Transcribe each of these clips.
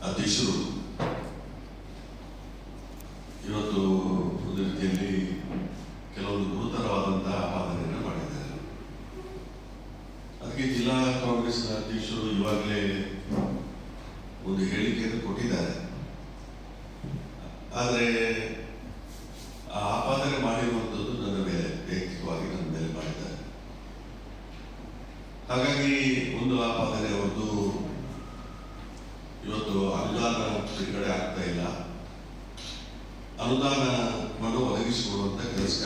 ಅಧ್ಯಕ್ಷರು ಇವತ್ತು ಒಂದು ರೀತಿಯಲ್ಲಿ ಕೆಲವೊಂದು ಗುರುತರವಾದಂತಹ ಆಪಾದನೆಯನ್ನು ಮಾಡಿದ್ದಾರೆ ಅದಕ್ಕೆ ಜಿಲ್ಲಾ ಕಾಂಗ್ರೆಸ್ನ ಅಧ್ಯಕ್ಷರು ಇವಾಗಲೇ ಒಂದು ಹೇಳಿಕೆಯನ್ನು ಕೊಟ್ಟಿದ್ದಾರೆ ಆದರೆ ಆ ಆಪಾದನೆ ಮಾಡಿರುವಂಥದ್ದು ನನ್ನ ಮೇಲೆ ವೈಯಕ್ತಿಕವಾಗಿ ನನ್ನ ಮೇಲೆ ಮಾಡಿದ್ದಾರೆ ಹಾಗಾಗಿ ಒಂದು ಆಪಾದನೆ ಒಂದು ಇವತ್ತು ಅನುದಾನ ಬಿಡುಗಡೆ ಆಗ್ತಾ ಇಲ್ಲ ಅನುದಾನವನ್ನು ಒದಗಿಸಿಕೊಡುವಂತ ಕೆಲಸ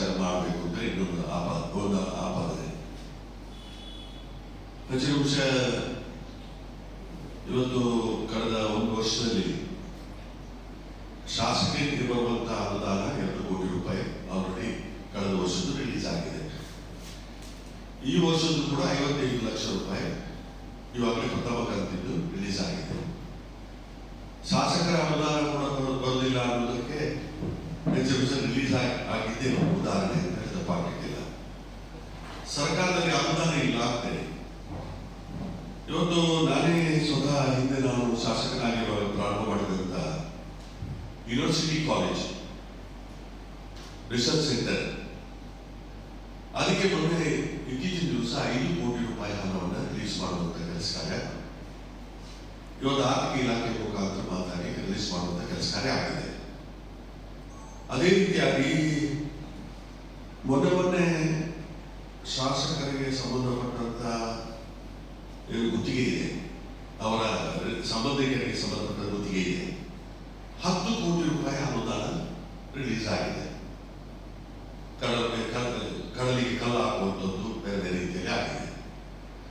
ಆಪಾ ಒಂದು ಆಪಾದನೆ. ಇವತ್ತು ಕಳೆದ ಒಂದು ವರ್ಷದಲ್ಲಿ ಶಾಸಕರಿಗೆ ಬರುವಂತಹ ಅನುದಾನ ಎರಡು ಕೋಟಿ ರೂಪಾಯಿ ಆಲ್ರೆಡಿ ಕಳೆದ ವರ್ಷದ್ದು ರಿಲೀಸ್ ಆಗಿದೆ. ಈ ವರ್ಷದ್ದು ಕೂಡ ಐವತ್ತೈದು ಲಕ್ಷ ರೂಪಾಯಿ ಇವಾಗಲೇ ಪ್ರಥಮ ಕಂತಿದ್ದು ರಿಲೀಸ್ ಆಗಿದೆ ಶಾಸಕರ ಅನುದಾನ ಕೂಡ ಬರೋ- ಬರೋದಿಲ್ಲ ಅನ್ನೋದಕ್ಕೆ ರಿಲೀಸ್ ಆಗಿದ್ದೇ ಉದಾಹರಣೆ ತಪ್ಪಾಗಲಿಕ್ಕಿಲ್ಲ ಸರ್ಕಾರದಲ್ಲಿ ಅನುದಾನ ಇಲ್ಲ ಅಂತೇಳಿ ಇವತ್ತು ನಾನೇ ಸ್ವತಃ ಹಿಂದೆ ನಾನು ಶಾಸಕನಾಗಿ ಪ್ರಾರಂಭ ಮಾಡಿದಂತ ಯೂನಿವರ್ಸಿಟಿ ಕಾಲೇಜ್ ರಿಸರ್ಚ್ ಸೆಂಟರ್ ಅದಕ್ಕೆ ಮೊನ್ನೆ ಇತ್ತೀಚಿನ ದಿವಸ ಐದು ಕೋಟಿ ರೂಪಾಯಿ ಹಣವನ್ನು ರಿಲೀಸ್ ಮಾಡುವಂತ ಕೆಲಸ ಕಾರ್ಯ. ಇವತ್ತು ಆರ್ಥಿಕ ಇಲಾಖೆ ಮುಖಾಂತರ ಮಾತಾಡಿ ರಿಲೀಸ್ ಮಾಡುವಂತ ಕೆಲಸ ಕಾರ್ಯ ಆಗಿದೆ. ಅದೇ ರೀತಿಯಾಗಿ ಮೊನ್ನೆ ಮೊನ್ನೆ ಶಾಸಕರಿಗೆ ಸಂಬಂಧಪಟ್ಟಂತ ಏನು ಗುತ್ತಿಗೆ ಇದೆ ಅವರ ಸಂಬಂಧಿಕರಿಗೆ ಸಂಬಂಧಪಟ್ಟ ಗುತ್ತಿಗೆ ಇದೆ ಹತ್ತು ಕೋಟಿ ರೂಪಾಯಿ ಅನುದಾನ ರಿಲೀಸ್ ಆಗಿದೆ ಕಡಲ ಕಡಲ- ಕಡಲಿಗೆ ಕಲ್ಲು ಹಾಕುವಂಥದ್ದು ಬೇರೆ ಬೇರೆ ರೀತಿಯಲ್ಲಿ ಆಗಿದೆ.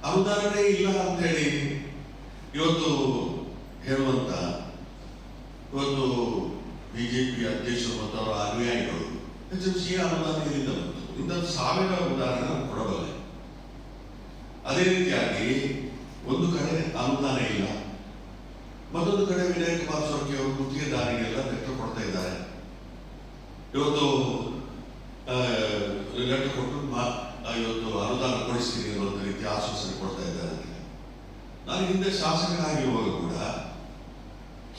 ಅನುದಾನನೇ ಇಲ್ಲ ಅಂತೇಳಿ ಇವತ್ತು ಹೇಳುವಂತ ಇವತ್ತು ಬಿಜೆಪಿ ಅಧ್ಯಕ್ಷರು ಮತ್ತು ಅವರ ಅನುಯಾಯಿಗಳು ಎಚ್ ಎಂ ಸಿ ಅನುದಾನ ಇಲ್ಲಿಂದ ಬಂತು. ಇಂಥ ಸಾವಿರ ಉದಾಹರಣೆ ಕೊಡಬಲ್ಲೆ. ಅದೇ ರೀತಿಯಾಗಿ ಒಂದು ಕಡೆ ಅನುದಾನ ಇಲ್ಲ ಮತ್ತೊಂದು ಕಡೆ ವಿನಯ್ ಕುಮಾರ್ ಸೊರಕೆ ಅವರು ಗುತ್ತಿಗೆದಾರರಿಗೆಲ್ಲ ಲೆಟರ್ ಕೊಡ್ತಾ ಇದ್ದಾರೆ ಇವತ್ತು ಆ, ಲೆಟರ್ ಕೊಟ್ಟು ಮಾ- ಆ, ಇವತ್ತು ಅನುದಾನ ಕೊಡಿಸ್ತೀನಿ ಅನ್ನುವಂಥ ರೀತಿ ಆಶ್ವಾಸನೆ ಕೊಡ್ತಾ ಇದ್ದಾರೆ. ನಾನು ಹಿಂದೆ ಶಾಸಕನಾಗಿರುವಾಗ ಕೂಡ,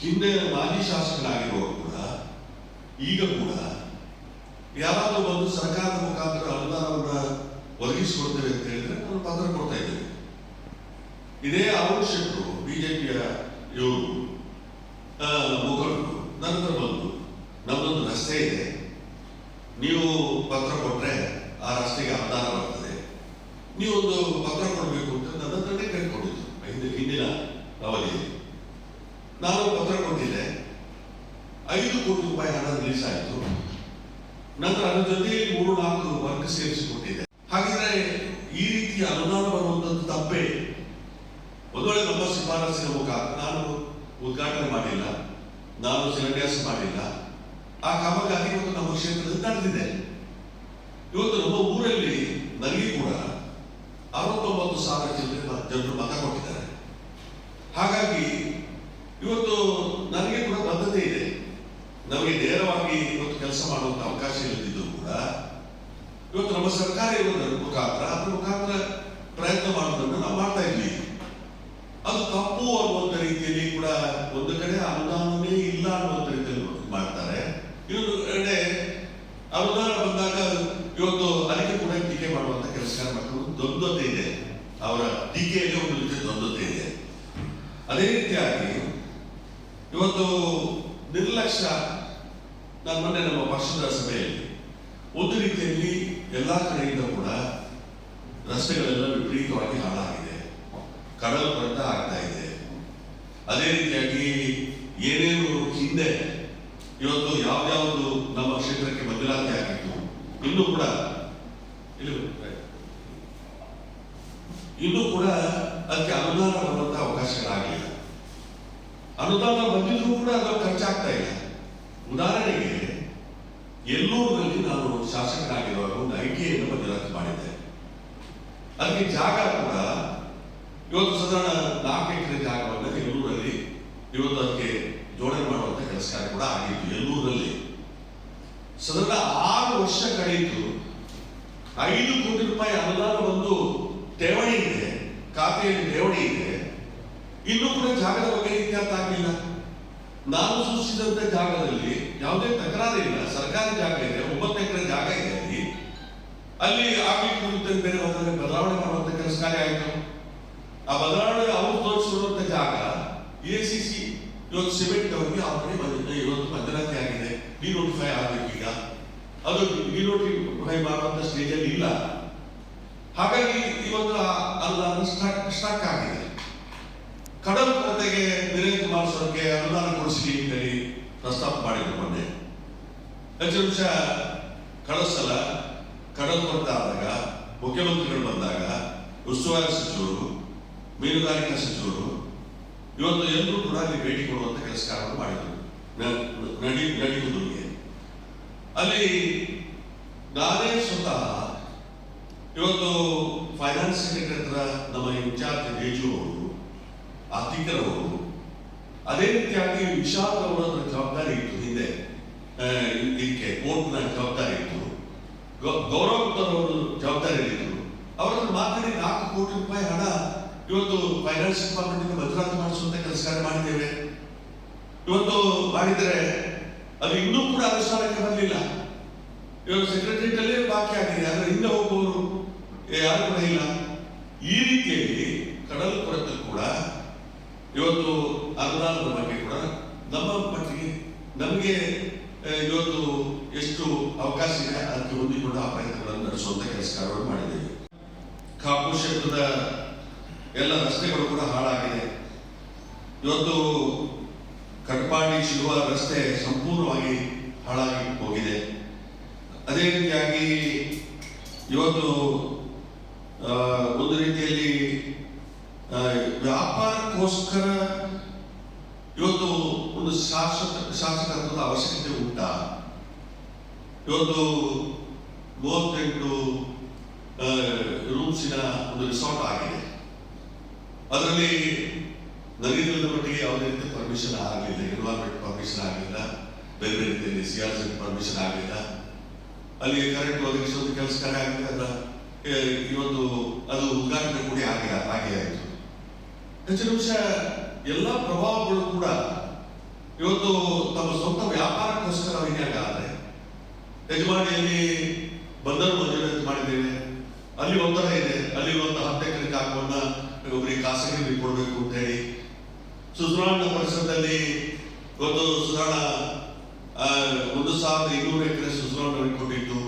ಹಿಂದೆ ಮಾಜಿ ಶಾಸಕನಾಗಿರುವಾಗ ಕೂಡ, ಈಗ ಕೂಡ ಯಾರಾದರೂ ಒಂದು ಸರ್ಕಾರದ ಮುಖಾಂತರ ಅನುದಾನವನ್ನ ಒದಗಿಸಿಕೊಡ್ತೇವೆ ಅಂತ ಹೇಳಿದ್ರೆ ನಾನು ಪತ್ರ ಕೊಡ್ತಾ ಇದ್ದೇನೆ. ಇದೇ ಶೆಟ್ಟರು ಬಿಜೆಪಿಯ ಇವರು ಮುಖಂಡರು, ನಂತರ ಬಂದು ನಮ್ಮದೊಂದು ರಸ್ತೆ ಇದೆ ನೀವು ಪತ್ರ ಕೊಟ್ರೆ ಆ ರಸ್ತೆಗೆ ಅನುದಾನ ಬರ್ತದೆ ನೀವೊಂದು ಪತ್ರ ಕೊಡಬೇಕು ಅಂತ ನನ್ನ ಹತ್ರನೇ ಕೇಳ್ಕೊಂಡಿದ್ದು ಹಿಂದೆ ಹಿಂದಿನ ಅವಧಿಯಲ್ಲಿ ನಾನು ಪತ್ರ ಕೊಟ್ಟಿದ್ದೆ ಐದು ಕೋಟಿ ರೂಪಾಯಿ ಹಣ ರಿಲೀಸ್ ಆಯಿತು. ನಂತರ ಅದರ ಜೊತೆಯಲ್ಲಿ ಮೂರು ನಾಲ್ಕು ವರ್ಕ್ ಸೇರಿಸಿಕೊಟ್ಟಿದೆ. ಹಾಗಿದ್ರೆ ಈ ರೀತಿ ಅನುದಾನ ಬರುವಂತದ್ದು ತಪ್ಪೇ. ಒಂದು ವೇಳೆ ನಮ್ಮ ಶಿಫಾರಸಿನ ಮುಖಾಂತರ ನಾನು ಉದ್ಘಾಟನೆ ಮಾಡಿಲ್ಲ, ನಾನು ಶಿಲಾನ್ಯಾಸ ಮಾಡಿಲ್ಲ. ಆ ಕಾಮಗಾರಿ ಇವತ್ತು ನಮ್ಮ ಕ್ಷೇತ್ರದಲ್ಲಿ ನಡೆದಿದೆ. ಇವತ್ತು ನಮ್ಮ ಊರಲ್ಲಿ ನನಗೆ ಕೂಡ ಅರವತ್ತೊಂಬತ್ತು ಸಾವಿರ ಮ- ಜನರು ಮತ ಕೊಟ್ಟಿದ್ದಾರೆ. ಹಾಗಾಗಿ ಇವತ್ತು ನನಗೆ ಕೂಡ ಬದ್ಧತೆ ಇದೆ ನಮಗೆ ನೇರವಾಗಿ ಇವತ್ತು ಕೆಲಸ ಮಾಡುವಂತ ಅವಕಾಶ ಇಲ್ಲದಿದ್ದರೂ ಕೂಡ ಇವತ್ತು ನಮ್ಮ ಸರ್ಕಾರ ಇರುವುದರ ಮುಖಾಂತರ ಅದರ ಮುಖಾಂತರ ಪ್ರಯತ್ನ ಮಾಡೋದನ್ನು ನಾವು ಮಾಡ್ತಾ ಇದ್ವಿ ಅದು ತಪ್ಪು ಅನ್ನುವಂಥ ರೀತಿಯಲ್ಲಿ ಕೂಡ ಒಂದು ಕಡೆ ಅನುದಾನವೇ ಇಲ್ಲ ಅನ್ನುವಂಥ ರೀತಿಯಲ್ಲಿ ಮಾಡ್ತಾರೆ. ಇನ್ನೊಂದು ಕಡೆ ಅನುದಾನ ಬಂದಾಗ ಇವತ್ತು ಅದಕ್ಕೆ ಕೂಡ ಟೀಕೆ ಮಾಡುವಂತ ಕೆಲಸ ಮಕ್ಕಳು ದ್ವಂದ್ವತೆ ಇದೆ. ಅವರ ಟೀಕೆಯಲ್ಲಿ ಒಂದು ರೀತಿಯ ದ್ವಂದ್ವತೆ ಇದೆ. ಅದೇ ರೀತಿಯಾಗಿ ಇವತ್ತು ನಿರ್ಲಕ್ಷ್ಯ ನಾನು ಮೊನ್ನೆ ನಮ್ಮ ಪಕ್ಷದ ಸಭೆಯಲ್ಲಿ ಒಂದು ರೀತಿಯಲ್ಲಿ ಎಲ್ಲ ಕಡೆಯಿಂದ ಕೂಡ ರಸ್ತೆಗಳೆಲ್ಲ ವಿಪರೀತವಾಗಿ ಹಾಳಾಗಿದೆ. ಕಡಲು ಕೊರೆತ ಆಗ್ತಾ ಇದೆ. ಅದೇ ರೀತಿಯಾಗಿ ಏನೇನು ಹಿಂದೆ ಇವತ್ತು ಯಾವ್ದಾವುದು ನಮ್ಮ ಕ್ಷೇತ್ರಕ್ಕೆ ಬದಲಾವಣೆ ಆಗಿತ್ತು, ಇನ್ನೂ ಕೂಡ ಇನ್ನೂ ಕೂಡ ಅದಕ್ಕೆ ಅನುದಾನ ಬರುವಂತಹ ಅವಕಾಶಗಳಾಗಲಿಲ್ಲ. ಅನುದಾನ ಬಂದಿದ್ರು ಕೂಡ ಅದು ಖರ್ಚಾಗ್ತಾ ಇಲ್ಲ. ಉದಾಹರಣೆಗೆ ಎಲ್ಲೂರಿನಲ್ಲಿ ನಾನು ಶಾಸಕನಾಗಿರುವಾಗ ಒಂದು ಐ ಟಿ ಮಂಜೂರಾತಿ ಮಾಡಿದ್ದೆ. ಅದಕ್ಕೆ ಜಾಗ ಕೂಡ ಇವತ್ತು ಸಾಧಾರಣ ನಾಲ್ಕು ಎಕರೆ ಜಾಗವನ್ನು ಎಲ್ಲೂರಲ್ಲಿ ಇವತ್ತು ಅದಕ್ಕೆ ಜೋಡಣೆ ಮಾಡುವಂತ ಕೆಲಸ ಕೂಡ ಆಗಿತ್ತು. ಎಲ್ಲೂರಲ್ಲಿ ಸದನ ಆರು ವರ್ಷ ಕಳೆಯಿತು. ಐದು ಕೋಟಿ ರೂಪಾಯಿ ಅನುದಾನ ಒಂದು ಠೇವಣಿ ಇದೆ, ಖಾತೆಯಲ್ಲಿ ಠೇವಣಿ ಇದೆ. ಇನ್ನೂ ಕೂಡ ಜಾಗದ ಬಗ್ಗೆ ಇತ್ಯರ್ಥ ಆಗಲಿಲ್ಲ. ನಾನು ಸೂಚಿಸಿದಂತ ಜಾಗದಲ್ಲಿ ಯಾವುದೇ ತಕರಾರು ಇಲ್ಲ. ಸರ್ಕಾರಿ ಜಾಗ ಇದೆ, ಒಂಬತ್ತು ಎಕರೆ ಜಾಗ ಇದೆ ಅಲ್ಲಿ. ಅಲ್ಲಿ ಆಗ್ಲಿಕ್ಕೆ ಕುರಿತಂತೆ ಬೇರೆ ಹೋದರೆ ಬದಲಾವಣೆ ಮಾಡುವಂತ ಕೆಲಸ ಕಾರ್ಯ ಆಯ್ತು. ಆ ಬದಲಾವಣೆ ಅವ್ರು ತೋರಿಸಿರುವಂತ ಜಾಗ, ಎ ಸಿ ಸಿ, ಇವತ್ತು ಸಿಮೆಂಟ್ ಹೋಗಿ ಆಲ್ರೆಡಿ ಬಂದಿದೆ, ಇವತ್ತು ಭದ್ರತೆ ಆಗಿದೆ ಡಿನೋಟಿಫೈ ಆಗಬೇಕು ಈಗ ಅದು ಡಿನೋಟಿಫೈ ಮಾಡುವಂತ ಸ್ಟೇಜಲ್ಲಿ ಇಲ್ಲ. ಹಾಗಾಗಿ ಇವತ್ತು ಅಲ್ಲ ಸ್ಟಾಕ್ ಆಗಿದೆ. ಕಡಲ ಕೊರತೆಗೆ ವೀರೇಂದ್ರ ಕುಮಾರಸ್ವಾಮಿಗೆ ಅನುದಾನ ಕೊಡಿಸಿ ಅಂತೇಳಿ ಪ್ರಸ್ತಾಪ ಮಾಡಿದ್ರು ಮೊನ್ನೆ. ಹೆಚ್ಚು ನಿಮಿಷ ಸಲ ಕಡಲ ಕೊರತೆ ಆದಾಗ, ಮುಖ್ಯಮಂತ್ರಿಗಳು ಬಂದಾಗ, ಉಸ್ತುವಾರಿ ಸಚಿವರು, ಮೀನುಗಾರಿಕಾ ಸಚಿವರು, ಇವತ್ತು ಎಲ್ಲರೂ ಕೂಡ ಅಲ್ಲಿ ಭೇಟಿ ಕೊಡುವಂತ ಕೆಲಸ ಕಾರ್ಯವನ್ನು ಮಾಡಿದರು ನಡಿ ನಡಿಗುದಿಗೆ ಅಲ್ಲಿ ನಾನೇ ಸ್ವತಃ ಇವತ್ತು ಫೈನಾನ್ಸ್ ಸೆಕ್ರೆಟರಿ ಹತ್ರ ನಮ್ಮ ಇನ್ಚಾರ್ಜ್ ಅವರು ಅತಿಕರ್ ಅವರು ಅದೇ ರೀತಿಯಾಗಿ ವಿಶಾಲ್ ಅವರ ಜವಾಬ್ದಾರಿ ಇತ್ತು ಹಿಂದೆ. ಇದಕ್ಕೆ ಕೋರ್ಟ್ನ ಜವಾಬ್ದಾರಿ ಇತ್ತು. ಗೌರವ ಅವರು ಜವಾಬ್ದಾರಿ ಇದ್ರು ಅವರ ಮಾತಾಡಿ ನಾಲ್ಕು ಕೋಟಿ ರೂಪಾಯಿ ಹಣ ಇವತ್ತು ಫೈನಾನ್ಸ್ ಡಿಪಾರ್ಟ್ಮೆಂಟ್ ಭದ್ರತೆ ಮಾಡಿಸುವಂತ ಕೆಲಸ ಮಾಡಿದ್ದೇವೆ. ಇವತ್ತು ಮಾಡಿದರೆ ಅದು ಇನ್ನೂ ಕೂಡ ಅನುಷ್ಠಾನಕ್ಕೆ ಬರಲಿಲ್ಲ. ಇವತ್ತು ಸೆಕ್ರೆಟರಿಯೇಟ್ ಅಲ್ಲೇ ಬಾಕಿ ಆಗಿದೆ. ಆದ್ರೆ ಹಿಂದೆ ಹೋಗುವವರು ಯಾರು ಕೂಡ ಇಲ್ಲ. ಈ ರೀತಿಯಲ್ಲಿ ಕಡಲ ಕೂಡ ಇವತ್ತು ಅನುದಾನದ ಬಗ್ಗೆ ಕೂಡ ನಮ್ಮ ಮಟ್ಟಿಗೆ ನಮಗೆ ಇವತ್ತು ಎಷ್ಟು ಅವಕಾಶ ಇದೆ ಅದಕ್ಕೆ ಹೊಂದಿಕೊಂಡು ಆ ಪ್ರಯತ್ನಗಳನ್ನು ನಡೆಸುವಂತ ಕೆಲಸ ಕಾರ್ಯವನ್ನು ಮಾಡಿದ್ದೇವೆ. ಕಾಪು ಕ್ಷೇತ್ರದ ಎಲ್ಲ ರಸ್ತೆಗಳು ಕೂಡ ಹಾಳಾಗಿದೆ. ಇವತ್ತು ಕಟ್ಪಾಡಿ ಶಿರುವ ರಸ್ತೆ ಸಂಪೂರ್ಣವಾಗಿ ಹಾಳಾಗಿ ಹೋಗಿದೆ. ಅದೇ ರೀತಿಯಾಗಿ ಇವತ್ತು ಒಂದು ರೀತಿಯಲ್ಲಿ ವ್ಯಾಪಾರಕ್ಕೋಸ್ಕರ ಶಾಸಕ ಶಾಸಕತ್ವದ ಅವಶ್ಯಕತೆ ಉಂಟಾ? ಇವತ್ತು ಮೂವತ್ತೆಂಟು ರೂಮ್ಸಿನ ಒಂದು ರಿಸಾರ್ಟ್ ಆಗಿದೆ. ಅದರಲ್ಲಿ ನಗರದ ಮಟ್ಟಿಗೆ ಯಾವುದೇ ರೀತಿ ಪರ್ಮಿಷನ್ ಆಗಲಿಲ್ಲ ಎನ್ವೈರ್ಮೆಂಟ್ ಪರ್ಮಿಷನ್ ಆಗಲಿಲ್ಲ, ಬೇರೆ ರೀತಿಯಲ್ಲಿ ಸಿ ಪರ್ಮಿಷನ್ ಆಗಲಿಲ್ಲ. ಅಲ್ಲಿ ಕರೆಂಟ್ ಒದಗಿಸೋದು ಕೆಲಸ ಕಾರ್ಯ ಆಗಲಿಲ್ಲ ಇವತ್ತು ಅದು ಉದ್ಘಾಟನೆ ಕೂಡ ಆಗಿ ಹಾಗೆ ಆಯಿತು. ಹೆಚ್ಚಿನ ವಿಷಯ ಎಲ್ಲ ಪ್ರಭಾವಗಳು ಕೂಡ ಇವತ್ತು ತಮ್ಮ ಸ್ವಂತ ವ್ಯಾಪಾರಕ್ಕೋಸ್ಕರ ವಿನಿಯೋಗ ಆದರೆ ಯಜಮಾನಿಯಲ್ಲಿ ಬಂದರು ಮಂಜೂರಾತಿ ಮಾಡಿದ್ದೇವೆ. ಅಲ್ಲಿ ಒತ್ತಡ ಇದೆ. ಅಲ್ಲಿ ಒಂದು ಹತ್ತು ಎಕರೆ ಕಾಕವನ್ನ ಒಬ್ಬರಿಗೆ ಖಾಸಗಿ ಕೊಡಬೇಕು ಅಂತ ಹೇಳಿ ಸುಧಾರಣಾ ಪರಿಸರದಲ್ಲಿ ಇವತ್ತು ಸುಧಾರಣ ಒಂದು ಸಾವಿರದ ಇನ್ನೂರು ಎಕರೆ ಸುಧಾರಣೆ ಕೊಟ್ಟಿತ್ತು.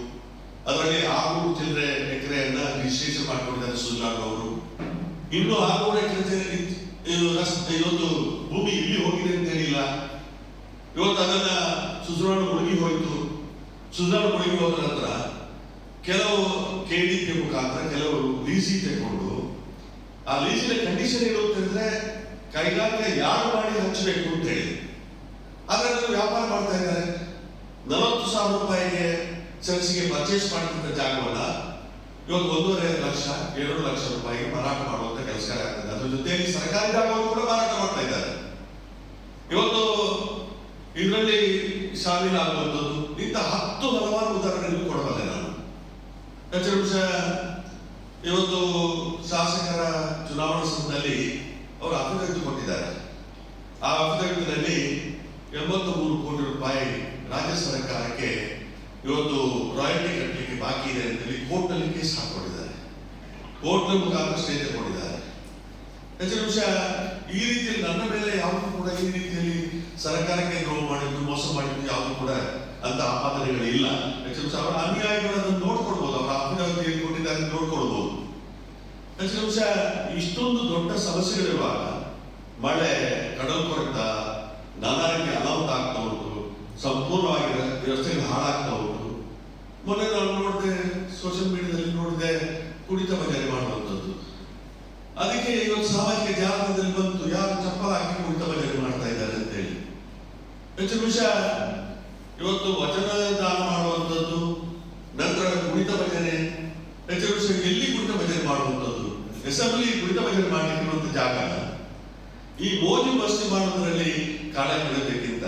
ಅದರಲ್ಲಿ ಆರುನೂರು ಚಿಲ್ಲರೆ ಎಕರೆಯನ್ನ ರಿಜಿಸ್ಟ್ರೇಷನ್ ಮಾಡಿಕೊಂಡಿದ್ದಾರೆ ಸುಧಾರಣ ಅವರು. ಇನ್ನು ಆರುನೂರು ಎಕರೆ ಇವತ್ತು ಭೂಮಿ ಇಲ್ಲಿ ಹೋಗಿದೆ ಅಂತ ಹೇಳಿಲ್ಲ. ಇವತ್ತು ಅದನ್ನ ಸುಧಾರಣ ಮುಳುಗಿ ಹೋಯಿತು. ಸುಧಾರಣ ಮುಳುಗಿ ಹೋದ ನಂತರ ಕೆಲವು ಕೆ ಡಿ ಕೆ ಮುಖಾಂತರ ಕೆಲವರು ಲೀಸಿ ತಗೊಂಡು ಆ ಲೀಸಿನ ಕಂಡೀಷನ್ ಹೇಳಿದ್ರೆ ಕೈಗಾರಿಕೆ ಯಾರು ಮಾಡಿ ಹಚ್ಚಬೇಕು ಅಂತ ಹೇಳಿ. ಅದನ್ನು ವ್ಯಾಪಾರ ಮಾಡ್ತಾ ಇದ್ದಾರೆ. ನಲವತ್ತು ಸಾವಿರ ರೂಪಾಯಿಗೆ ಸೆಲ್ಸಿಗೆ ಪರ್ಚೇಸ್ ಮಾಡಿದಂತ ಜಾಗವನ್ನ ಇವತ್ತು ಒಂದೂವರೆ ಲಕ್ಷ, ಎರಡು ಲಕ್ಷ ರೂಪಾಯಿಗೆ ಮಾರಾಟ ಮಾಡುವಂತ ಕೆಲಸ ಆಗ್ತದೆ ಅದ್ರ ಜೊತೆಯಲ್ಲಿ ಸರ್ಕಾರಿ ಜಾಗವನ್ನು ಕೂಡ ಮಾರಾಟ ಮಾಡ್ತಾ ಇದ್ದಾರೆ. ಇದರಲ್ಲಿ ಶಾಮೀಲಾಗುವಂಥದ್ದು ಇಂಥ ಹತ್ತು ಹಲವಾರು ಉದಾಹರಣೆಗಳು ಕೊಡಬಲ್ಲೆ ನಾನು. ಹೆಚ್ಚಿನ ಇವತ್ತು ಶಾಸಕರ ಚುನಾವಣಾ ಸಂದರ್ಭದಲ್ಲಿ ಅವರು ಅಫಿಡವಿಟ್ ಕೊಟ್ಟಿದ್ದಾರೆ ಆ ಅಫಿಡವಿಟ್ನಲ್ಲಿ ಎಂಬತ್ತು ಮೂರು ಕೋಟಿ ರೂಪಾಯಿ ರಾಜ್ಯ ಸರ್ಕಾರಕ್ಕೆ ಇವತ್ತು ರಾಯಲ್ಟಿ ಕಟ್ಟಲಿಕ್ಕೆ ಬಾಕಿ ಇದೆ ಅಂತೇಳಿ ಕೋರ್ಟ್ನಲ್ಲಿ ಕೇಸ್ ಹಾಕೊಂಡಿದ್ದಾರೆ. ಕೋರ್ಟ್ನ ಮುಖಾಂತರ ಸ್ಟೇ ಕೊಟ್ಟಿದ್ದಾರೆ ಹೆಚ್ಚಿನ ಅಂಶ ಈ ರೀತಿಯಲ್ಲಿ ನನ್ನ ಮೇಲೆ ಯಾವುದು ಕೂಡ ಈ ರೀತಿಯಲ್ಲಿ ಸರ್ಕಾರಕ್ಕೆ ದ್ರೋಹ ಮಾಡಿದ್ದು, ಮೋಸ ಮಾಡಿದ್ದು ಯಾವುದು ಕೂಡ ಅಂತ ಆಪಾದನೆಗಳು ಇಲ್ಲ. ಅವರ ಅನುಯಾಯಿಗಳನ್ನು ನೋಡ್ಕೊಡ್ಬೋದು, ಅವರ ಅಭಿನಯಕ್ಕೆ ಏನು ಕೊಟ್ಟಿದ್ದಾರೆ ನೋಡ್ಕೊಡ್ಬೋದು. ಇಷ್ಟೊಂದು ದೊಡ್ಡ ಸಮಸ್ಯೆಗಳಿರುವಾಗ ಮಳೆ, ಕಡಲ್ ಕೊರೆತ ನಾನಾ ರೀತಿ ಅನಾಹುತ ಆಗ್ತಾ ಉಂಟು, ಸಂಪೂರ್ಣವಾಗಿ ವ್ಯವಸ್ಥೆಗಳು ಹಾಳಾಗ್ತಾ ಉಂಟು. ಮೊನ್ನೆ ನಾನು ನೋಡಿದೆ ಸೋಷಿಯಲ್ ಮೀಡಿಯಾದಲ್ಲಿ ನೋಡಿದೆ ಕುಡಿತ ಭಜನೆ ಮಾಡುವಂಥದ್ದು. ಅದಕ್ಕೆ ಇವತ್ತು ಸಾಮಾಜಿಕ ಜಾಲತಾಣದಲ್ಲಿ ಬಂತು, ಯಾರು ಚಪ್ಪಲ್ ಹಾಕಿ ಕುಡಿತ ಭಜನೆ ಹೆಚ್ಚು ನಿಮಿಷ ಇವತ್ತು ವಚನ ದಾನ ಮಾಡುವಂಥದ್ದು, ನಂತರ ಕುಣಿತ ಭಜನೆ. ಹೆಚ್ಚು ನಿಮಿಷ ಎಲ್ಲಿ ಕುಣಿತ ಭಜನೆ ಮಾಡುವಂಥದ್ದು? ಅಸೆಂಬ್ಲಿ ಕುಣಿತ ಭಜನೆ ಮಾಡಲಿಕ್ಕಿರುವಂಥ ಜಾಗ ಈ ಮೋಜು ಮಸ್ತಿ ಮಾಡೋದ್ರಲ್ಲಿ ಕಾಲ ಕಳೆದಕ್ಕಿಂತ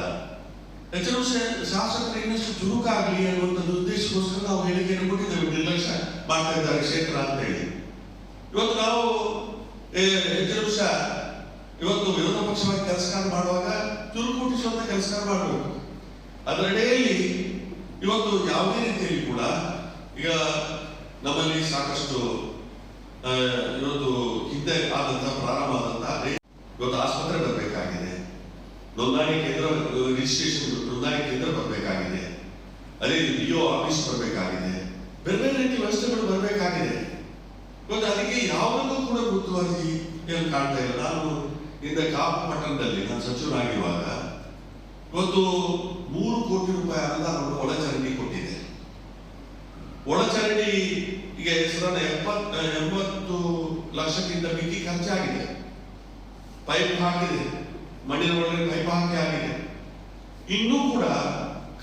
ಹೆಚ್ಚು ನಿಮಿಷ ಶಾಸಕರು ಇನ್ನಷ್ಟು ಚುರುಕಾಗಲಿ ಅನ್ನುವಂಥದ್ದು ಉದ್ದೇಶಕ್ಕೋಸ್ಕರ ನಾವು ಹೇಳಿಕೆಯನ್ನು ಕೊಟ್ಟಿದ್ದೇವೆ. ನಿರ್ಲಕ್ಷ್ಯ ಮಾಡ್ತಾ ಇದ್ದಾರೆ ಕ್ಷೇತ್ರ ಅಂತ ಹೇಳಿ ಇವತ್ತು ನಾವು ಹೆಚ್ಚು ವಿಷಯ ಇವತ್ತು ವಿರೋಧ ಪಕ್ಷವಾಗಿ ಕೆಲಸ ಮಾಡುವಾಗ ತುರುಕುಟಿಸುವಂತ ಕೆಲಸ ಮಾಡಬೇಕು. ಅದರಡೆಯಲ್ಲಿ ಇವತ್ತು ಯಾವುದೇ ರೀತಿಯಲ್ಲಿ ಕೂಡ ಈಗ ನಮ್ಮಲ್ಲಿ ಸಾಕಷ್ಟು ಇವತ್ತು ಹಿಂದೆ ಆದಂತ, ಪ್ರಾರಂಭ ಆದಂತ ಅದೇ ಇವತ್ತು ಆಸ್ಪತ್ರೆ ಬರಬೇಕಾಗಿದೆ. ನೋಂದಣಿ ಕೇಂದ್ರ ರಿಜಿಸ್ಟ್ರೇಷನ್ ನೋಂದಣಿ ಕೇಂದ್ರ ಬರಬೇಕಾಗಿದೆ. ಅದೇ ಡಿಒ ಆಫೀಸ್ ಬರಬೇಕಾಗಿದೆ. ಬೇರೆ ಬೇರೆ ರೀತಿ ವ್ಯವಸ್ಥೆಗಳು ಬರಬೇಕಾಗಿದೆ. ಇವತ್ತು ಅದಕ್ಕೆ ಯಾವುದಕ್ಕೂ ಕೂಡ ಗುರುತವಾಗಿ ಏನು ಕಾಣ್ತಾ ಇಲ್ಲ. ನಾನು ಇಂದ ಕಾಪು ಪಟ್ಟಣದಲ್ಲಿ ನಾನು ಸಚಿವರಾಗಿರುವಾಗ ಒಂದು ಮೂರು ಕೋಟಿ ರೂಪಾಯಿ ಅನುದಾನವನ್ನು ಒಳಚರಂಡಿ ಕೊಟ್ಟಿದೆ. ಒಳಚರಂಡಿಗೆ ಸುಮಾರು ಎಪ್ಪತ್, ಎಂಬತ್ತು ಲಕ್ಷಕ್ಕಿಂತ ಮಿಕ್ಕಿ ಖರ್ಚಾಗಿದೆ. ಪೈಪ್ ಹಾಕಿದೆ, ಮಣ್ಣಿನ ಒಳಗೆ ಪೈಪ್ ಹಾಕಿ ಆಗಿದೆ. ಇನ್ನೂ ಕೂಡ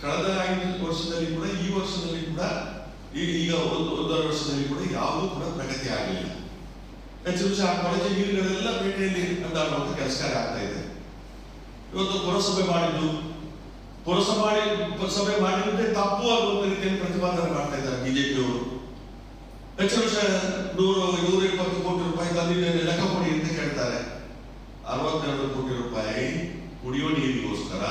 ಕಳೆದ ಐದು ವರ್ಷದಲ್ಲಿ ಕೂಡ, ಈ ವರ್ಷದಲ್ಲಿ ಕೂಡ ಈಗ ಒಂದು, ಒಂದೂವರೆ ವರ್ಷದಲ್ಲಿ ಕೂಡ ಯಾವುದೂ ಕೂಡ ಪ್ರಗತಿ ಆಗಲಿಲ್ಲ. ಹೆಚ್ಚು ಆ ಕೊಳಚೆ ನೀರುಗಳೆಲ್ಲ ಪೇಟೆಯಲ್ಲಿ ಅಂತ ಅನ್ನುವಂಥ ಕೆಲಸಕಾರ ಆಗ್ತಾ ಇದೆ. ಇವತ್ತು ಪುರಸಭೆ ಮಾಡಿದ್ದು. ಪುರಸಭೆ ಪುರಸಭೆ ಮಾಡಿದ್ದೇ ತಪ್ಪು ಆಗುವಂತ ರೀತಿಯಲ್ಲಿ ಪ್ರತಿಪಾದನೆ ಮಾಡ್ತಾ ಇದ್ದಾರೆ ಬಿಜೆಪಿಯವರು ಹೆಚ್ಚು ವರ್ಷ ನೂರು, ನೂರ ಇಪ್ಪತ್ತು ಕೋಟಿ ರೂಪಾಯಿ ತಂದಿದ್ದೇನೆ, ಲೆಕ್ಕ ಕೊಡಿ ಅಂತ ಕೇಳ್ತಾರೆ. ಅರವತ್ತೆರಡು ಕೋಟಿ ರೂಪಾಯಿ ಕುಡಿಯುವ ನೀರಿಗೋಸ್ಕರ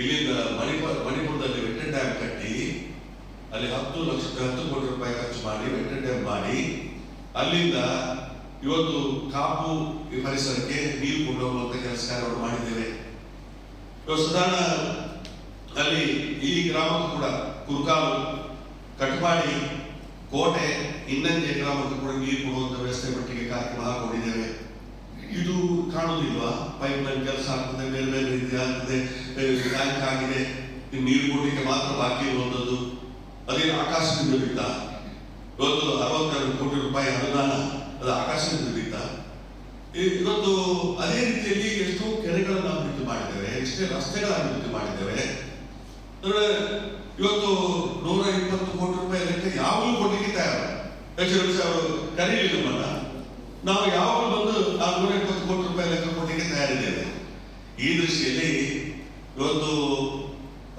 ಇಲ್ಲಿಂದ ಮಣಿಪುರ ಮಣಿಪುರದಲ್ಲಿ ವೆಟ್ಟೆ ಡ್ಯಾಮ್ ಕಟ್ಟಿ, ಅಲ್ಲಿ ಹತ್ತು ಲಕ್ಷ, ಹತ್ತು ಕೋಟಿ ರೂಪಾಯಿ ಖರ್ಚು ಮಾಡಿ ವೆಟ್ಟೆ ಡ್ಯಾಮ್ ಮಾಡಿ, ಅಲ್ಲಿಂದ ಇವತ್ತು ಕಾಪು ಪರಿಸರಕ್ಕೆ ನೀರು ಕೊಂಡೋಗುವಂತ ಕೆಲಸ ಕಾರ್ಯವನ್ನು ಮಾಡಿದ್ದೇವೆ. ಇವತ್ತು ಸಾಧಾರಣ ಅಲ್ಲಿ ಈ ಗ್ರಾಮಕ್ಕೂ ಕೂಡ ಕುರ್ಕಾಲು ಕಟ್ಪಾಡಿ ಕೋಟೆ ಇನ್ನೊಂದೇ ಗ್ರಾಮಕ್ಕೂ ಕೂಡ ನೀರು ಕೊಡುವಂತ ವ್ಯವಸ್ಥೆ ಮಟ್ಟಿಗೆ ಕಾರ್ಯಕ್ರಮ ಹಾಕೊಂಡಿದ್ದೇವೆ. ಇದು ಕಾಣುವುದಿಲ್ವಾ? ಪೈಪ್ ಲೈನ್ ಕೆಲಸ ಆಗ್ತದೆ, ಬೇರೆ ಬೇರೆ ರೀತಿ ಆಗ್ತದೆ ಟ್ಯಾಂಕ್ ಆಗಿದೆ ನೀರು ಕೊಡಲಿಕ್ಕೆ ಮಾತ್ರ ಬಾಕಿ ಇರುವಂಥದ್ದು ಅದೇನು ಆಕಾಶದಿಂದ ಬಿಟ್ಟ ಇವತ್ತು ಅರವತ್ತೆರಡು ಕೋಟಿ ರೂಪಾಯಿ ಅನುದಾನ ಅದು ಈ- ಇವತ್ತು ಅದೇ ರೀತಿಯಲ್ಲಿ ಎಷ್ಟೋ ಕೆರೆಗಳನ್ನು ಅಭಿವೃದ್ಧಿ ಮಾಡಿದ್ದೇವೆ ಎಷ್ಟೇ ರಸ್ತೆಗಳ ಅಭಿವೃದ್ಧಿ ಮಾಡಿದ್ದೇವೆ ಇವತ್ತು ನೂರ ಇಪ್ಪತ್ತು ಕೋಟಿ ರೂಪಾಯಿ ಲೆಕ್ಕ ಯಾವಾಗಲೂ ಕೊಡ್ಲಿಕ್ಕೆ ತಯಾರು. ನಿಮಿಷ ಅವರು ಕರೀಲಿ ನಮ್ಮನ್ನ ನಾವು ಯಾವಾಗಲೂ ಬಂದು ಆ ನೂರ ಇಪ್ಪತ್ತು ಕೋಟಿ ರೂಪಾಯಿ ಲೆಕ್ಕ ಕೊಡ್ಲಿಕ್ಕೆ ತಯಾರಿದ್ದೇವೆ. ಈ ದೃಷ್ಟಿಯಲ್ಲಿ ಇವತ್ತು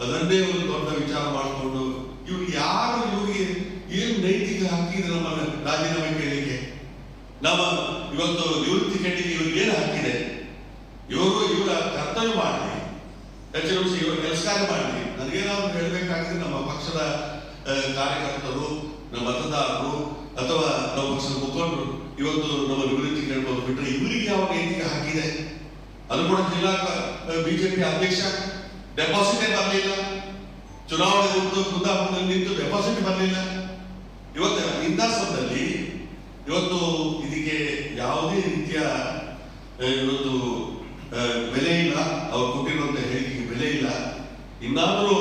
ಅದನ್ನೇ ಒಂದು ದೊಡ್ಡ ವಿಚಾರ ಮಾಡಿಕೊಂಡು ಇವ್ರು ಯಾರು, ಇವರಿಗೆ ಏನು ನೈತಿಕ ಹಾಕಿದ್ರೆ ನಮ್ಮ ರಾಜೀನಾಮೆ ಕೇಳಲಿಕ್ಕೆ ನಮ್ಮ ಇವತ್ತು ನಿವೃತ್ತಿ ಕಟ್ಟಿಗೆ ಇವ್ರಿಗೆ ಏನು ಹಾಕಿದೆ? ಇವರು ಇವರ ಕರ್ತವ್ಯ ಮಾಡಲಿ. ಹೆಚ್ಚು ಇವರ ಇವರು ಕೆಲಸ ಮಾಡಲಿ. ನನಗೇನಾದ್ರು ಹೇಳಬೇಕಾಗಿದ್ರೆ ನಮ್ಮ ಪಕ್ಷದ ಕಾರ್ಯಕರ್ತರು, ನಮ್ಮ ಮತದಾರರು, ಅಥವಾ ನಮ್ಮ ಪಕ್ಷದ ಮುಖಂಡರು, ಇವತ್ತು ನಮ್ಮ ನಿವೃತ್ತಿ ಕೇಳ್ಬೋದು ಬಿಟ್ಟರೆ ಇವರಿಗೆ ಯಾವಾಗ ನೈತಿಕ ಹಾಕಿದೆ? ಅದು ಕೂಡ ಜಿಲ್ಲಾ ಬಿಜೆಪಿ ಅಧ್ಯಕ್ಷ ಡೆಪಾಸಿಟೇ ಬರಲಿಲ್ಲ. ಚುನಾವಣೆ ಕುಂದಾಪುರದಲ್ಲಿ ನಿಂತು ಡೆಪಾಸಿಟ್ ಬರಲಿಲ್ಲ. ಇವತ್ತು ಇಂಥ ಸಂದರ್ಭದಲ್ಲಿ ಇವತ್ತು ಇದಕ್ಕೆ ಯಾವುದೇ ರೀತಿಯ ಇವತ್ತು ಬೆಲೆ ಇಲ್ಲ. ಅವ್ರು ಕೊಟ್ಟಿರುವಂತಹ ಹೇಳಿಕೆಗೆ ಬೆಲೆ ಇಲ್ಲ. ಇನ್ನಾದರೂ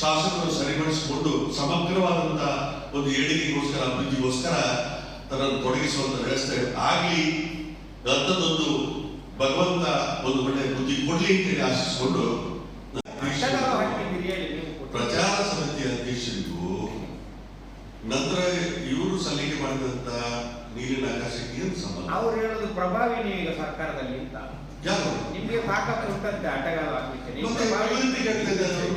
ಶಾಸಕರು ಸರಿಪಡಿಸಿಕೊಂಡು ಸಮಗ್ರವಾದಂತಹ ಒಂದು ಏಳಿಗೆಗೋಸ್ಕರ ಅಭಿವೃದ್ಧಿಗೋಸ್ಕರ ತನ್ನನ್ನು ತೊಡಗಿಸುವಂತ ವ್ಯವಸ್ಥೆ ಆಗಲಿ ಅಂಥದ್ದೊಂದು ಭಗವಂತ ಒಂದು ಒಳ್ಳೆ ಬುದ್ಧಿ ಕೊಡ್ಲಿ ಅಂತೇಳಿ ಆಶಿಸಿಕೊಂಡು ಪ್ರಚಾರ ಸಮಿತಿ ಅಧ್ಯಕ್ಷರಿಗೂ ನಂತರ ಇವರು ಸಲ್ಲಿಕೆ ಮಾಡಿದಂತ ನೀರಿನ ಆಕಾಶಕ್ಕೆ ಏನು ಸಂಬಂಧ? ಅವ್ರು ಹೇಳೋದು ಪ್ರಭಾವಿ ಈಗ ಸರ್ಕಾರದಲ್ಲಿ ಅಂತ. ಯಾರು? ನಿಮ್ಗೆ ಸಾಕಷ್ಟು ಉಂಟಂತೆ ಆಟಗಾರ ಆಗ್ಲಿಕ್ಕೆ ನೀವು ಪ್ರಭಾವಿ- ನಿವೃತ್ತಿ ಗೆಲ್ತಾ ಇದ್ದಾರೆ.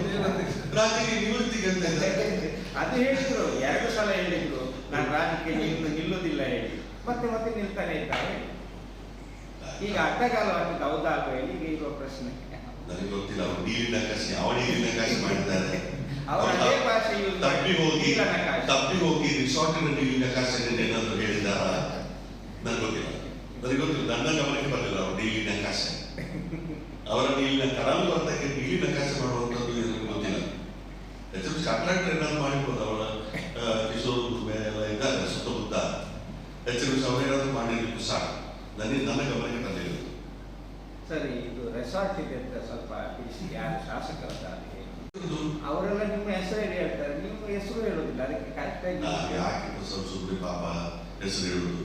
ರಾಜ್ಯಕ್ಕೆ ನಿವೃತ್ತಿ ಅಂತ ಇದ್ದಾರೆ. ಅದು ಹೇಳಿದ್ರು ಎರಡು ಸಲ ಹೇಳಿದ್ರು. ನಾನು ರಾಜಕೀಯ ನಿಲ್ಲು ನಿಲ್ಲುವುದಿಲ್ಲ ಹೇಳಿ. ಮತ್ತೆ ಮತ್ತೆ ನಿಲ್ತಾನೆ ಇದ್ದಾರೆ. ಈಗ ಅಡ್ಡಗಾಲ ಹಾಕಿದ್ದು ಹೌದಾ ಅಲ್ವಾ ಹೇಳಿ ಈಗ ಇರುವ ಪ್ರಶ್ನೆ. ನನಗೆ ಗೊತ್ತಿಲ್ಲ ಅವ್ರು ನೀರಿನ ಆಕಾಶ ಯಾವ ನೀರಿನ ಆಕಾಶ ಮಾಡಿದ್ದಾರೆ. ಅವ್ರು ತಪ್ಪಿ ಹೋಗಿ. ತಪ್ಪಿ ಹೋಗಿ ರಿಸಾರ್ಟಿನ ನೀರಿನ ಆಕಾಶ ಏನಾದ್ರು ಹೇಳಿದಾರ ನನಗೆ ಗೊತ್ತಿಲ್ಲ. ನನಗೆ ಗೊತ್ತಿಲ್ಲ. ನನ್ನ ಗಮನಕ್ಕೆ ಬರಲಿಲ್ಲ ಅವ್ರ ನೀರಿನ ಆಕಾಶ ಅವರ ಕರಾಲು ಅರ್ಥಕ್ಕೆ ನೀರಿನ ಆಕಾಶ ಮಾಡುವಂಥದ್ದು ನನಗೆ ಗೊತ್ತಿಲ್ಲ. ಹೆಚ್ಚು ಕಾಂಟ್ರಾಕ್ಟರ್ ಏನಾದ್ರು ಮಾಡಿರ್ಬೋದು ಅವರ ಕಿಶೋರ್ ಎಲ್ಲ ಇದ್ದಾರೆ ಸುತ್ತಮುತ್ತ. ಹೆಚ್ಚು ನಿಮಿಷ ಅವರೇನಾದ್ರು ಮಾಡಿರ್ಲಿಕ್ಕೆ ಸಾಕು. ನನಗೆ ನನ್ನ ಗಮನಕ್ಕೆ ಬರಲಿಲ್ಲ ಸರಿ ಇದು ರೆಸಾರ್ಟ್ ಇದೆ ಅಂತ ಸ್ವಲ್ಪ ಯಾರು ಶಾಸಕರ ಅವರೆಲ್ಲ ನಿಮ್ಮ ಹೆಸರು ಹೇಳಿ ಹೇಳ್ತಾರೆ. ನಿಮ್ಮ ಹೆಸರು ಹೇಳೋದಿಲ್ಲ. ಅದಕ್ಕೆ ಕರೆಕ್ಟಾಗಿ ಯಾಕೆ ಸ್ವಲ್ಪ ಸುಮ್ಮನೆ ಪಾಪ ಹೆಸರು ಹೇಳುದು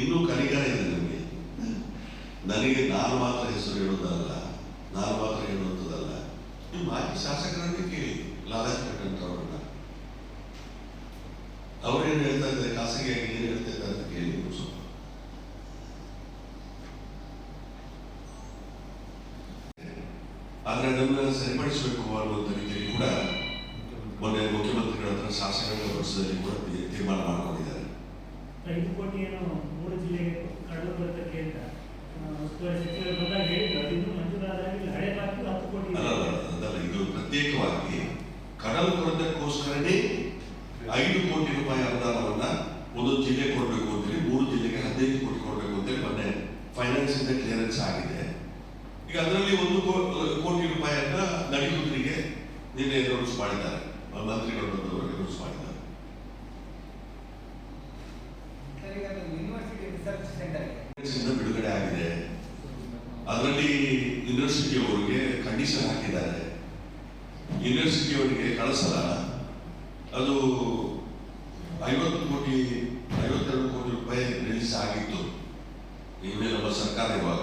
ಇನ್ನೂ ಕಲಿಗಾರ ಇದೆ ನನಗೆ ನನಗೆ ನಾನು ಮಾತ್ರ ಹೆಸರು ಹೇಳುವುದಲ್ಲ ನಾನು ಮಾತ್ರ ಹೇಳುವಂಥದ್ದಲ್ಲ. ನೀವು ಮಾಜಿ ಶಾಸಕರನ್ನೇ ಕೇಳಿ, ಲಾಲಾಜ್ ಅವರನ್ನ. ಅವ್ರೇನು ಹೇಳ್ತಾ ಇದ್ದಾರೆ? ಖಾಸಗಿಯಾಗಿ ಏನು ಹೇಳ್ತಾ ಇದ್ದಾರೆ ಅಂತ ಕೇಳಿ ಸ್ವಲ್ಪ ಅದನ್ನ ಸರಿಪಡಿಸಬೇಕು ಅನ್ನುವಂಥ ರೀತಿಯಲ್ಲಿ ಕೂಡ ಮೊನ್ನೆ ಮುಖ್ಯಮಂತ್ರಿಗಳ ಹತ್ರ ಶಾಸಕಾಂಗ ವರ್ಷದಲ್ಲಿ ಕೂಡ ತೀರ್ಮಾನ ಮಾಡಿಕೊಂಡಿದ್ದಾರೆ. ಐದು ಕೋಟಿ ಏನು ಮೂರು ಜಿಲ್ಲೆಗೆ ಕಳೆದು ಬರ್ತಕ್ಕೆ ಅಂತ ಸಚಿವರು ಬಂದಾಗ ಹೇಳಿದ್ರು. ಇನ್ನೂ ಮಂಜೂರಾದಾಗಿಲ್ಲ. ಹಳೆ ಬಾಕಿ ಹತ್ತು ಕೋಟಿ ಇದೆ. ಅಲ್ಲ ಅದಲ್ಲ ಇದು ಪ್ರತ್ಯೇಕವಾಗಿ ಕಡಲ್ ಕೊರತೆಗೋಸ್ಕರನೇ ಐದು ಕೋಟಿ ರೂಪಾಯಿ ಅನುದಾನವನ್ನ ಒಂದು ಜಿಲ್ಲೆ ಕೊಡಬೇಕು ಅಂತೇಳಿ ಮೂರು ಜಿಲ್ಲೆಗೆ ಹದಿನೈದು ಕೋಟಿ ಕೊಡಬೇಕು ಅಂತೇಳಿ ಮೊನ್ನೆ ಫೈನಾನ್ಸ್ ಇಂದ ಕ್ಲಿಯರೆನ್ಸ್ ಆಗಿದೆ. ಈಗ ಅದರಲ್ಲಿ ಒಂದು ಕೋ- ಕೋಟಿ ರೂಪಾಯಿಯನ್ನ ನಡಿಗುದ್ರಿಗೆ ನಿನ್ನೆ ಅನೌನ್ಸ್ ಮಾಡಿದ್ದಾರೆ? ಮಂತ್ರಿಗಳು ಬಂದವರು ಅನೌನ್ಸ್ ಮಾಡಿದ್ದಾರೆ. ಬಿಡುಗಡೆ ಆಗಿದೆ. ಅದರಲ್ಲಿ ಯೂನಿವರ್ಸಿಟಿ ಅವರಿಗೆ ಕಂಡೀಷನ್ ಹಾಕಿದ್ದಾರೆ. ಯೂನಿವರ್ಸಿಟಿ ಅವರಿಗೆ ಕಳಿಸಲ್ಲ. ಅದು ಐವತ್ತು ಕೋಟಿ ಐವತ್ತೆರಡು ಕೋಟಿ ರೂಪಾಯಿ ರಿಲೀಸ್ ಆಗಿತ್ತು. ಇನ್ನೇ ನಮ್ಮ ಸರ್ಕಾರ ಇವಾಗ.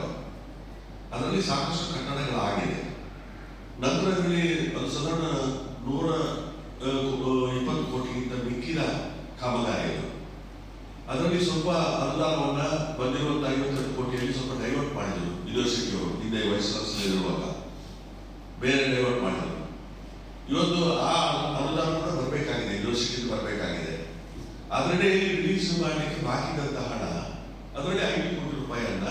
ಅದರಲ್ಲಿ ಸಾಕಷ್ಟು ಕಟ್ಟಡಗಳಾಗಿದೆ. ನಂತರ ಅದು ನೂರ ಆ, ಕೋ- ಇಪ್ಪತ್ತು ಕೋಟಿಗಿಂತ ಮಿಕ್ಕಿದ ಕಾಮಗಾರಿಗಳು ಅದರಲ್ಲಿ ಸ್ವಲ್ಪ ಅನುದಾನವನ್ನ ಬಂದಿರುವಂತ ಐವತ್ತೆರಡು ಕೋಟಿಯಲ್ಲಿ ಸ್ವಲ್ಪ ಡೈವರ್ಟ್ ಮಾಡಿದ್ರು ಯೂನಿವರ್ಸಿಟಿಯವರು ಹಿಂದೆ ವೈಸ್ ಚಾನ್ಸಲರ್ ಇರುವಾಗ ಬೇರೆ ಡೈವರ್ಟ್ ಮಾಡಿದ್ರು ಇವತ್ತು ಆ ಅನುದಾನ ಕೂಡ ಬರಬೇಕಾಗಿದೆ ಯೂನಿವರ್ಸಿಟಿ ಬರಬೇಕಾಗಿದೆ ಅದರಲ್ಲಿ ರಿಲೀಸ್ ಮಾಡಲಿಕ್ಕೆ ಬಾಕಿ ಇದ್ದಂತ ಹಣ ಅದರಲ್ಲಿ ಐದು ಕೋಟಿ ರೂಪಾಯಿಯನ್ನ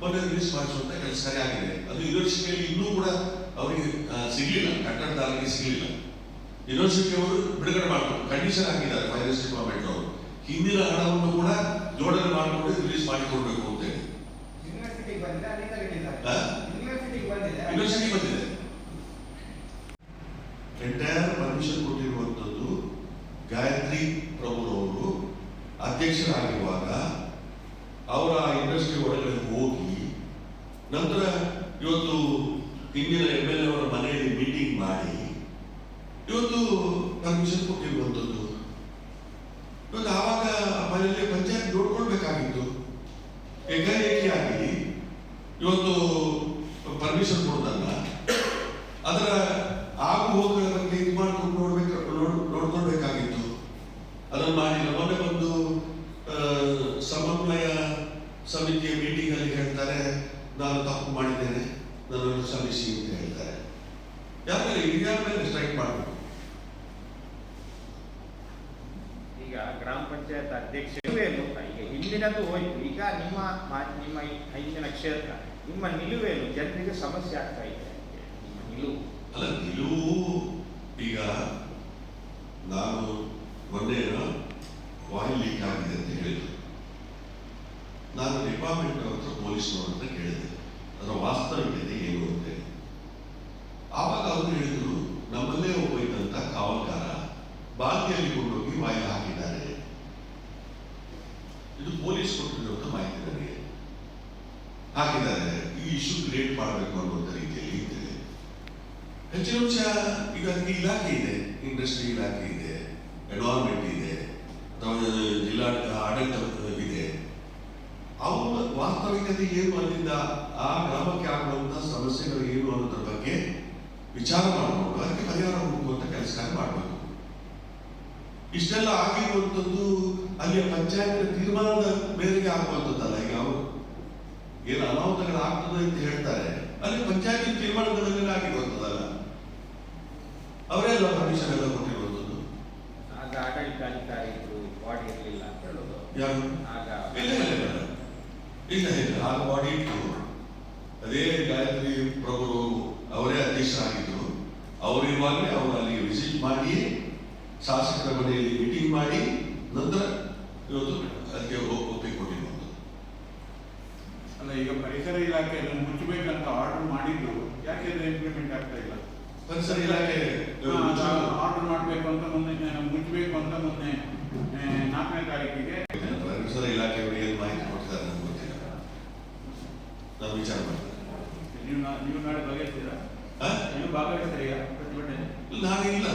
ಮೊನ್ನೆ ರಿಲೀಸ್ ಮಾಡಿಸುವಂತ ಕೆಲಸ ಕಾರ್ಯ ಆಗಿದೆ ಅದು ಯೂನಿವರ್ಸಿಟಿಯಲ್ಲಿ ಇನ್ನೂ ಕೂಡ ಅವರಿಗೆ ಆ, ಸಿಗ್ಲಿಲ್ಲ ಕಟ್ಟಡದಾರರಿಗೆ ಸಿಗ್ಲಿಲ್ಲ ಯೂನಿವರ್ಸಿಟಿ ಅವರು ಬಿಡುಗಡೆ ಮಾಡಬೇಕು ಕಂಡೀಷನ್ ಹಾಕಿದ್ದಾರೆ ಫೈನಾನ್ಸ್ ಡಿಪಾರ್ಟ್ಮೆಂಟ್ ಅವರು. ಹಿಂದಿನ ಹಣವನ್ನು ಕೂಡ ಜೋಡಣೆ ಮಾಡಿಕೊಂಡು ರಿಲೀಸ್ ಮಾಡಿಕೊಡ್ಬೇಕು ಅಂತೇಳಿ ಯೂನಿವರ್ಸಿಟಿ ಬಂದಿದೆ ಅಲ್ಲಿಂದ ರಿಲೀಸ್ ಹಾ? ಆಗಿದೆ ಯೂನಿವರ್ಸಿಟಿಗೆ ಬಂದಿದೆ ಯೂನಿವರ್ಸಿಟಿ ಬಂದಿದೆ ಎಂಟೈರ್ ಪರ್ಮಿಷನ್ ಕೊಟ್ಟಿರುವಂಥದ್ದು ಗಾಯತ್ರಿ ಪ್ರಭುರವರು ಅಧ್ಯಕ್ಷರಾಗಿರುವಾಗ ಅವರ ಇಂಡಸ್ಟ್ರಿ ಒಳಗಡೆ ಹೋಗಿ ನಂತರ ಇವತ್ತು ಹಿಂದಿನ ಎಂ ಎಲ್ ಎ ಅವರ ಮನೆಯಲ್ಲಿ ಮೀಟಿಂಗ್ ಮಾಡಿ ಇವತ್ತು ಪರ್ಮಿಷನ್ ಕೊಟ್ಟಿರುವಂಥದ್ದು ಇವತ್ತು ಆವಾಗ ಮನೆಯಲ್ಲಿ ಪಂಚಾಯತ್ ನೋಡ್ಕೊಳ್ಬೇಕಾಗಿತ್ತು ಏಕಾಏಕಿಯಾಗಿ ಇವತ್ತು ಪರ್ಮಿಷನ್ ಕೊಡೋದಲ್ಲ ಅದರ ಆಗು ಹೋಗಿ ಇದು ಮಾಡ್ಕೊಂಡು ನೋಡ್ಬೇಕು ನೋಡ್ ನೋಡ್ಕೊಳ್ಬೇಕಾಗಿತ್ತು. ಅದನ್ನು ಮಾಡಿಲ್ಲ. ಮೊನ್ನೆ ಆ, ಸಮನ್ವಯ ಸಮಿತಿಯ ಮೀಟಿಂಗ್ ಅಲ್ಲಿ ಹೇಳ್ತಾರೆ ನಾನು ತಪ್ಪು ಮಾಡಿದ್ದೇನೆ ನನ್ನನ್ನು ಕ್ಷಮಿಸಿ ಅಂತ ಹೇಳ್ತಾರೆ. ಯಾಕಂದ್ರೆ ಇಂಡಿಯಾ ಮೇಲೆ ಸ್ಟ್ರೈಕ್ ಮಾಡಬೇಕು. ಈಗ ಗ್ರಾಮ ಪಂಚಾಯತ್ ಅಧ್ಯಕ್ಷ ಈಗ ಹಿಂದಿನದು ಹೋಯ್ತು. ಈಗ ನಿಮ್ಮ ನಿಮ್ಮ ಹಿಂದಿನ ಕ್ಷೇತ್ರ ನಿಮ್ಮ ನಿಲುವೇನು? ಜನರಿಗೆ ಸಮಸ್ಯೆ ಆಗ್ತಾ ಇದೆ. ನಿಮ್ಮ ನಿಲುವು. ಅಲ್ಲ, ನಿಲುವು ಈಗ ನಾನು ಮೊನ್ನೆ ವಾಯು ಲೀಕ್ ಆಗಿದೆ ಅಂತ ಹೇಳಿದ್ರು. ನಾನು ಡಿಪಾರ್ಟ್ಮೆಂಟ್ ಹತ್ರ ಪೊಲೀಸ್ನವ್ರ ಹತ್ರ ಕೇಳಿದೆ ಅದರ ವಾಸ್ತವಿಕತೆ ಏನು ಅಂತ ಹೇಳಿ. ಆವಾಗ ಅವರು ಹೇಳಿದ್ರು ನಮ್ಮಲ್ಲೇ ಒಬ್ಬ ಇದ್ದಂತ ಕಾವಲ್ಗಾರ ಬಾಲ್ಕಿಯಲ್ಲಿ ಕೊಂಡೋಗಿ ವಾಯು ಹಾಕಿದ್ದಾರೆ ಇದು ಪೊಲೀಸ್ ಕೊಟ್ಟಿರುವಂತ ಮಾಹಿತಿ ನನಗೆ ಹಾಕಿದ್ದಾರೆ ಈ ಇಶ್ಯೂ ಕ್ರಿಯೇಟ್ ಮಾಡಬೇಕು ಅನ್ನುವಂಥ ರೀತಿಯಲ್ಲಿ ಇದ್ದೇನೆ ಹೆಚ್ಚಿನ ಅಂಶ ಈಗ ಅದಕ್ಕೆ ಇಲಾಖೆ ಇದೆ, ಇಂಡಸ್ಟ್ರಿ ಇಲಾಖೆ ಇದೆ ಎನ್ವೈರ್ಮೆಂಟ್ ಇದೆ, ಅಥವಾ ಜಿಲ್ಲಾ ಆಡಳಿತ ಇದೆ ಅವರ ವಾಸ್ತವಿಕತೆ ಏನು ಅಲ್ಲಿಂದ ಆ ಗ್ರಾಮಕ್ಕೆ ಆಗುವಂತಹ ಸಮಸ್ಯೆಗಳು ಏನು ಅನ್ನೋದ್ರ ಬಗ್ಗೆ ವಿಚಾರ ಮಾಡಿಕೊಂಡು ಅದಕ್ಕೆ ಪರಿಹಾರ ಹುಡುಕುವಂತ ಕೆಲಸ ಮಾಡಬೇಕು. ಇಷ್ಟೆಲ್ಲ ಆಗಿರುವಂಥದ್ದು ಅಲ್ಲಿ ಪಂಚಾಯತ್ ತೀರ್ಮಾನದ ಮೇರೆಗೆ ಆಗುವಂಥದ್ದಲ್ಲ ಈಗ ಅವರು. ಏನು ಅನಾಹುತಗಳು ಆಗ್ತದೆ ಅಂತ ಹೇಳ್ತಾರೆ. ಅಲ್ಲಿ ಪಂಚಾಯತ್ ತೀರ್ಮಾನದ ಮೇಲೆ ಆಗಿರುವಂಥದ್ದಲ್ಲ ಎಲ್ಲ ಪರ್ಮಿಷನ್ ಎಲ್ಲ ಕೊಟ್ಟಿರುವಂಥದ್ದು ಆಗ ಆಡಳಿತಾಧಿಕಾರಿ ಇದ್ರು ಬಾಡಿ ಇರಲಿಲ್ಲ ಅಂತ ಹೇಳೋದು. ಯಾರು? ಆಗ ಇಲ್ಲ ಇಲ್ಲ ಇಲ್ಲ. ಇಲ್ಲ ಇಲ್ಲ. ಆ ಬಾಡಿ ಇತ್ತು. ಅದೇ ಗಾಯತ್ರಿ ಪ್ರಭು ಅವರೇ ಅಧ್ಯಕ್ಷರಾಗಿದ್ರು. ಅವರಿರುವಾಗಲೇ ಅವರು ಅಲ್ಲಿಗೆ ವಿಸಿಟ್ ಮಾಡಿ ಶಾಸಕರ ಮನೆಯಲ್ಲಿ ಮೀಟಿಂಗ್ ಮಾಡಿ ನಂತರ ಇವತ್ತು ಅದಕ್ಕೆ ಒಪ್- ಒಪ್ಪಿಗೆ ಕೊಟ್ಟಿರುವಂಥದ್ದು ಅಲ್ಲ ಈಗ ಪರಿಸರ ಇಲಾಖೆ ಅದನ್ನು ಮುಚ್ಚಬೇಕಂತ ಆರ್ಡರ್ ಮಾಡಿದ್ರು ಯಾಕೆಂದ್ರೆ ಇಂಪ್ಲಿಮೆಂಟ್ ಆಗ್ತಾ ಇಲ್ಲ? ಪರಿಸರ ಇಲಾಖೆ. ಆರ್ಡರ್ ಮಾಡಬೇಕು ಅಂತ ಮೊನ್ನೆ ಮುಚ್ಚಬೇಕು ಅಂತ ಮೊನ್ನೆ ನಾಲ್ಕನೇ ತಾರೀಕಿಗೆ. ಪರಿಸರ ಇಲಾಖೆಯವರು ಏನು ಮಾಹಿತಿ ಕೊಡ್ತಾರೆ ನಮ್ಗೆ ಗೊತ್ತಿಲ್ಲ. ನಾವು ವಿಚಾರ ಮಾಡ್ತೀವಿ. ನೀವು ನೀವು ನಾಳೆ ಬಗೆಹರಿಸ್ತೀರಾ ಆ? ನೀವು ಭಾಗವಹಿಸ್ತೀರಾ ಪ್ರತಿಭಟನೆ? ನಾನು ಇಲ್ಲ